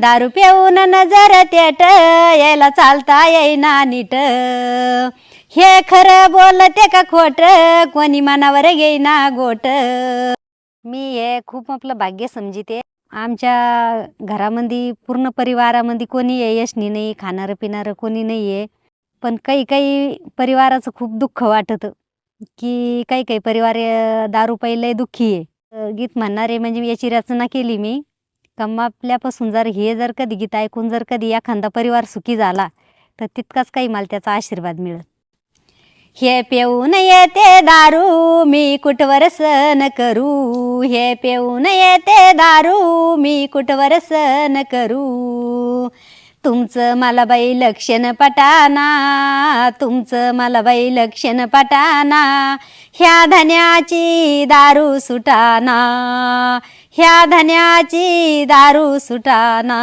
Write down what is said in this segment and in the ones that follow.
दारू पेऊन नजर तेट यायला चालता येईना नीट. हे खरं बोलते का खोट? कोणी मनावर घेईना गोट. मी हे खूप आपलं भाग्य समजिते. आमच्या घरामध्ये पूर्ण परिवारामध्ये कोणी आहे यशनी नाही खाणारं पिणारं कोणी नाही आहे पण काही काही परिवाराचं खूप दुःख वाटतं की काही काही परिवार दारू लय दुःखी आहे. गीत म्हणणारे म्हणजे मी याची रचना केली मी. कमापल्यापासून जर हे जर कधी गीत ऐकून जर कधी एखादा परिवार सुखी झाला तर तितकाच काही मला त्याचा आशीर्वाद मिळत हे पेऊन येते दारू मी कुठवर सण करू? हे पेऊन येते दारू मी कुठवर सण करू? तुमचं मला बाई लक्षण पटाना तुमचं मला बाई लक्षण पटाना ह्या धन्याची दारू सुटाना ह्या धन्याची दारू सुटाना.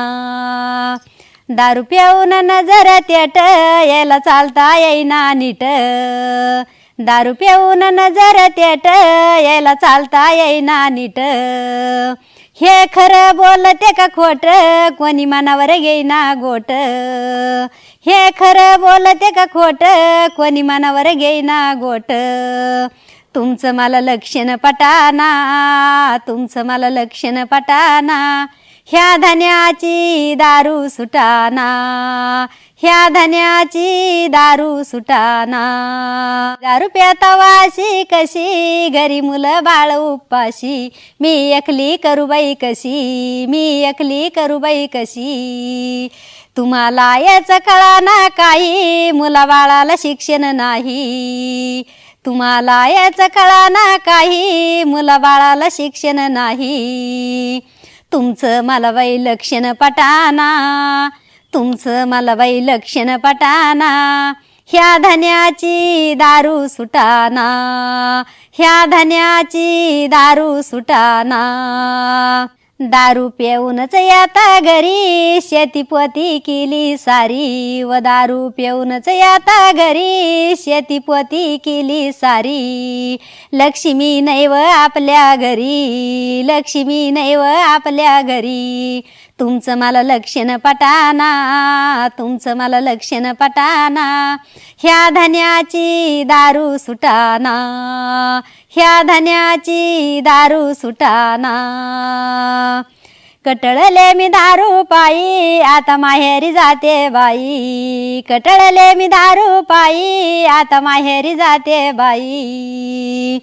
दारू पिऊन नजर तेट यायला चालता येईना नीट. दारू पिऊन नजर तेट यायला चालता येईना नीट. हे खरं बोलते का खोट? कोणी मनावर घेईना गोट. हे खरं बोलते का खोट? कोणी मनावर घेईना गोट. तुमचं मला लक्षण पटाना तुमचं मला लक्षण पटाना. ह्या धन्याची दारू सुटाना. ह्या धन्याची दारू सुटाना. दारू प्याता कशी घरी मुलं बाळ उपाशी. मी एकली करू बाई कशी मी एकली करू बाई कशी. तुम्हाला याचं कळाना काही मुला बाळाला शिक्षण नाही. तुम्हाला याचं कळाना काही मुला बाळाला शिक्षण नाही. तुमचं मला बाई लक्षण पटाना. तुमचं मला बाई लक्षण पटाना. ह्या धन्याची दारू सुटाना. ह्या धन्याची दारू सुटाना. दारू पेऊनच याता घरी. शेतीपोती केली सारी व दारू पेऊनच आता घरी. शेतीपोती केली सारी. लक्ष्मी नैव आपल्या घरी. लक्ष्मी नैव आपल्या घरी. तुमचं मला लक्षण पटाना. तुमचं मला लक्षण पटाना. ह्या धन्याची दारू सुटाना. ह्या धन्याची दारू सुटाना. कटळले मी दारू पायी आता माहेरी जाते बाई. कटळले मी दारू पायी आता माहेरी जाते बाई.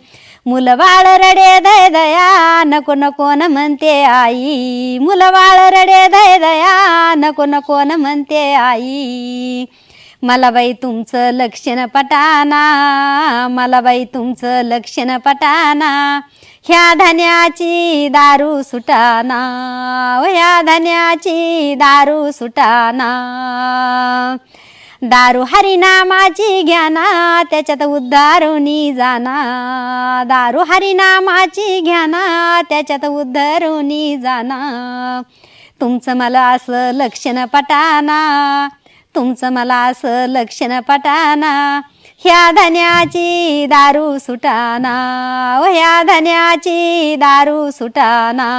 मुलबाळ रडे दय दया नको नको न म्हणते आई. मुलबाळ रडे दय दया नको नको न म्हणते आई. मला बाई तुमचं लक्षण पटाना मला बाई तुमचं लक्षण पटाना ह्या धन्याची दारू सुटाना ह्या धन्याची दारू सुटाना. दारू हरिनामाची घ्याना त्याच्यात उद्धारुनी जाना. दारू हरिनामाची घ्याना त्याच्यात उद्धारुनी जाना. तुमचं मला असं लक्षण पटाना तुमचं मला असं लक्षण पटाना. ह्या धन्याची दारू सुटाना. ह्या धन्याची दारू सुटाना.